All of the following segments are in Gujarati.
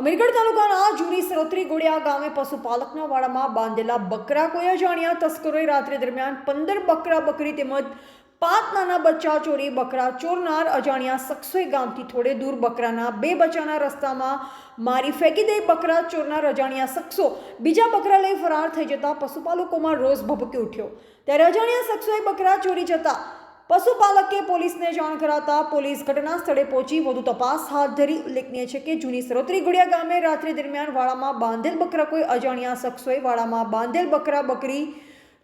અમીરગઢ તાલુકાના જૂની સરોત્રી ગોળિયા ગામે પશુપાલકના વાડામાં બાંધેલા બકરા કોઈ અજાણ્યા તસ્કરોએ રાત્રિ દરમિયાન પંદર બકરા બકરી તેમજ પાંચ નાના બચ્ચા ચોરી બકરા ચોરનાર અજાણ્યા શખ્સોએ ગામથી થોડે દૂર બકરાના બે બચ્ચાના રસ્તામાં મારી ફેંકી દઈ બકરા ચોરનાર અજાણ્યા શખ્સો બીજા બકરા લઈ ફરાર થઈ જતા પશુપાલકોમાં રોષ ભભકી ઉઠ્યો. ત્યારે અજાણ્યા શખ્સોએ બકરા ચોરી જતા પશુપાલકે પોલીસને જાણ કરાતા પોલીસ ઘટના સ્થળે પહોંચી વધુ તપાસ હાથ ધરી ઉલ્લેખનીય છે કે જૂની સરોત્રી ગુડિયા ગામે રાત્રિ દરમિયાન વાડામાં બાંધેલ બકરા કોઈ અજાણ્યા શખ્સોએ વાડામાં બાંધેલ બકરા બકરી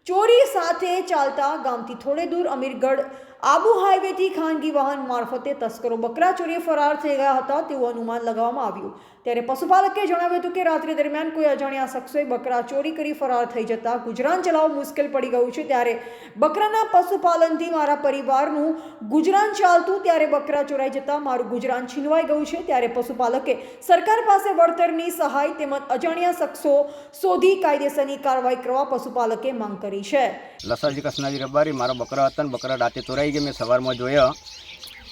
ચોરી સાથે ચાલતા ગામથી થોડે દૂર અમીરગઢ આબુ હાઈવેથી ખાનગી વાહન મારફતે તસ્કરો બકરા ચોરીએ ફરાર થઈ ગયા હતા તેવું અનુમાન લગાવવામાં આવ્યું. ત્યારે પશુપાલકે જણાવ્યું હતું કે રાત્રિ દરમિયાન કોઈ અજાણ્યા શખ્સોએ બકરા ચોરી કરી ફરાર થઈ જતા ગુજરાન ચલાવવું મુશ્કેલ પડી ગયું છે. ત્યારે બકરાના પશુપાલનથી મારા પરિવારનું ગુજરાન ચાલતું, ત્યારે બકરા ચોરાઈ જતા મારું ગુજરાન છીનવાઈ ગયું છે. ત્યારે પશુપાલકે સરકાર પાસે વળતરની સહાય તેમજ અજાણ્યા શખ્સો શોધી કાયદેસરની કાર્યવાહી કરવા પશુપાલકે માંગ કરી છે. લસાજી કસનાજી રબારી, મારા બકરા હતા બકરા રાતે ચોરાઈ ગયા. મેં સવારમાં જોયા,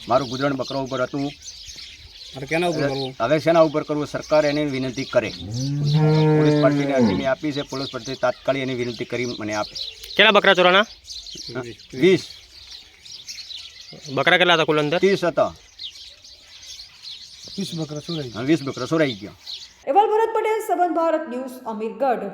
મારું ગુજરાન બકરા ઉપર હતું. કેના ઉપર કરવું? હવે શેના ઉપર કરવું? સરકાર એને વિનંતી કરે. પોલીસ પાર્ટીને અરજી મેં આપી છે પોલીસ પાર્ટી તાત્કાલિક એની વિનંતી કરી મને આપે. કેટલા બકરા ચોરાના? વીસ. બકરા કેટલા હતા કુલ અંદર? ત્રીસ હતા. વીસ બકરા સુરાઈ વીસ બકરા ચોરાઈ ગયા. એવાલ ભરત પટેલ સંબંધ ભારત ન્યૂઝ અમીરગઢ.